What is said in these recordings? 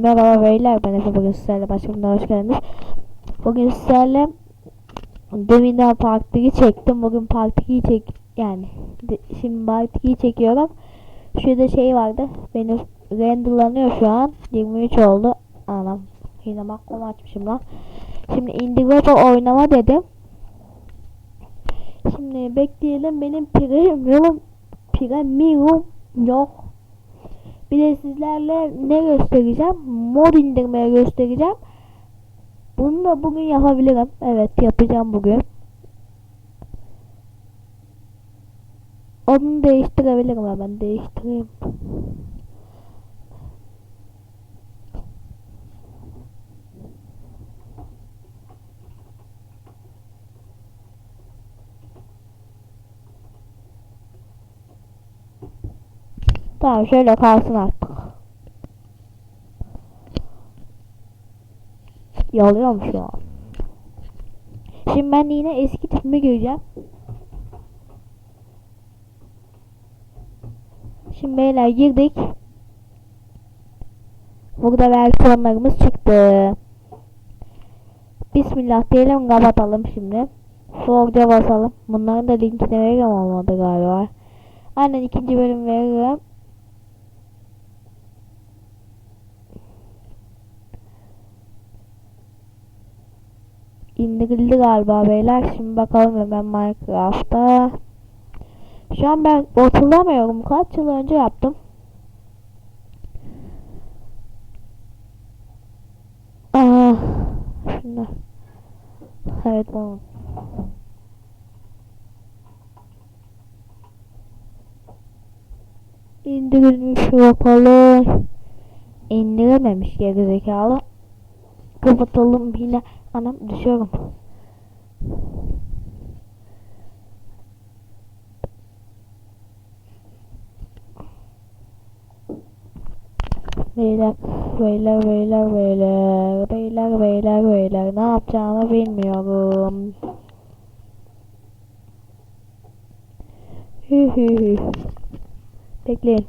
Merhaba beyler ben Efe bugün sizlerle başımda hoş geldiniz. Bugün sizlerle deminden Part 1'i çektim. Bugün Part 2'yi çek yani de- şimdi Part 2'yi çekiyorum. Şurada şey vardı. Benim renderlanıyor şu an. 23 oldu. Anam. Yine makromu açmışım lan. Şimdi Indigo'da oynama dedim. Şimdi bekleyelim. Benim premium premium yok. Bir de sizlerle ne göstereceğim? Mod indirmeye göstereceğim. Bunu da bugün yapabilirim. Evet yapacağım bugün. Onu değiştirebilirim hemen değiştireyim. Tamam şöyle kalsın artık. Yalıyorum şu an. Şimdi ben yine eski tipime gireceğim. Şimdi beyler girdik. Burada versiyonlarımız çıktı. Bismillah diyelim kapatalım şimdi. Forge'a basalım. Bunların da linkini veririm olmadı galiba. Aynen ikinci bölüm veririm. İndirildi galiba beyler. Şimdi bakalım hemen Minecraft'ta. Şu an ben hatırlamıyorum. Kaç yıl önce yaptım. Aa, şunlar. Evet bunu. İndirilmiş bakalım. İndirememiş gerizekalı. Kapatalım yine. Anam düşüyorum. Beyler, beyler, beyler, beyler, beyler, beyler, beyler, ne yapacağımı bilmiyorum. Hü hü hü. Bekleyin.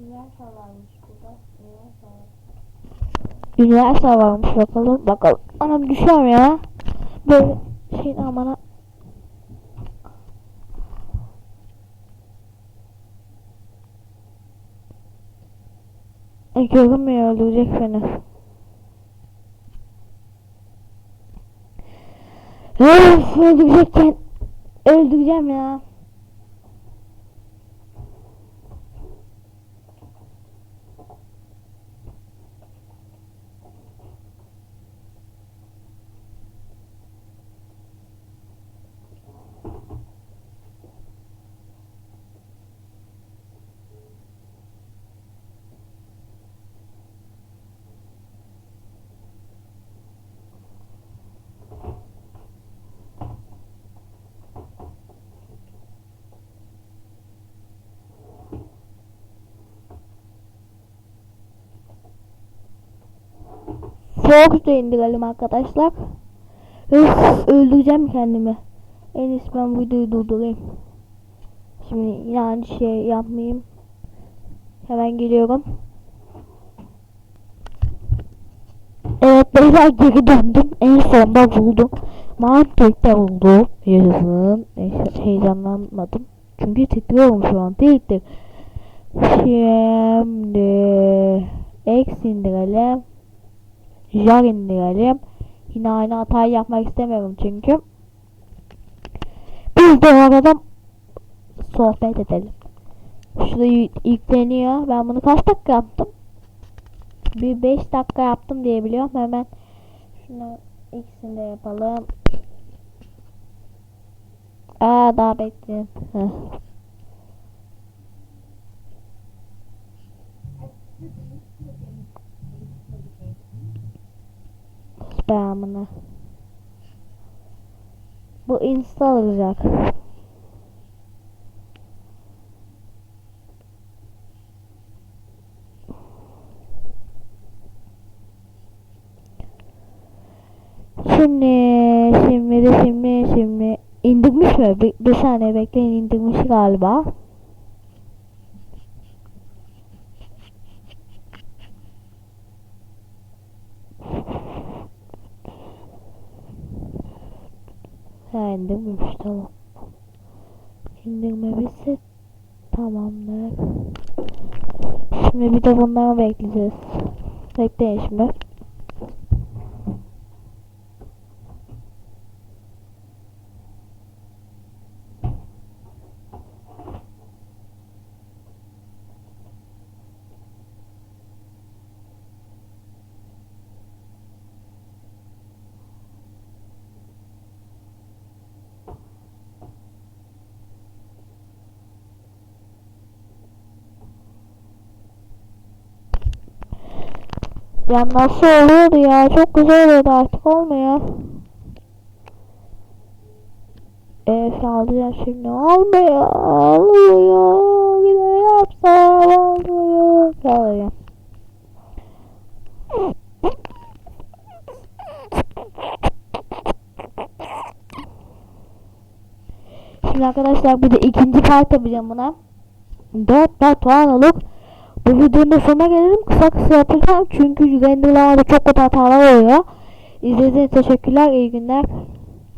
Üniversite varmış burada. Üniversite var. Varmış bakalım. Bakalım. Anam düşüyorum ya. Böyle şey amana. E, görünmüyor öldürecek beni. Öf, öldürecekken öldüreceğim ya. Soğuk da indirelim arkadaşlar. Öf, öldüreceğim kendimi. En iyisi ben bu videoyu durdurayım. Şimdi aynı şey yapmayayım. Hemen geliyorum. Evet beyler geri döndüm. En sonunda buldum. Mantıkta buldum. Neyse, Heyecanlanmadım. Çünkü titriyorum şu an. Değildir. Şimdi X indirelim. Jar indirelim. Yine aynı hatayı yapmak istemiyorum çünkü. Biz de arada sohbet edelim. Şurada yü- yükleniyor. Ben bunu kaç dakika yaptım? Bir 5 dakika yaptım diye biliyorum. Hemen şunu ikisini de yapalım. Aa daha bekleyin. Be amına. Bu insta alacak. Şimdi, şimdi de şimdi, şimdi indirmiş mi? Bir, bir saniye bekleyin indirmiş galiba. Ha indirmemiş tamam. İndirmemişse tamamdır. Şimdi bir de bunları bekleyeceğiz. Bekleyin şimdi. Ya nasıl oluyordu ya? Çok güzel oluyordu artık olmuyor. Evet alacağım şimdi. Olmuyor. Olmuyor. Bir de yapsam olmuyor. Alacağım. Şimdi arkadaşlar bir de ikinci kart yapacağım buna. 4 4 puanlık. Bu videonun sonuna gelelim. Kısa kısa yapacağım. Çünkü renderlarda çok kötü hatalar oluyor. İzlediğiniz teşekkürler. İyi günler.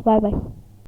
Bay bay.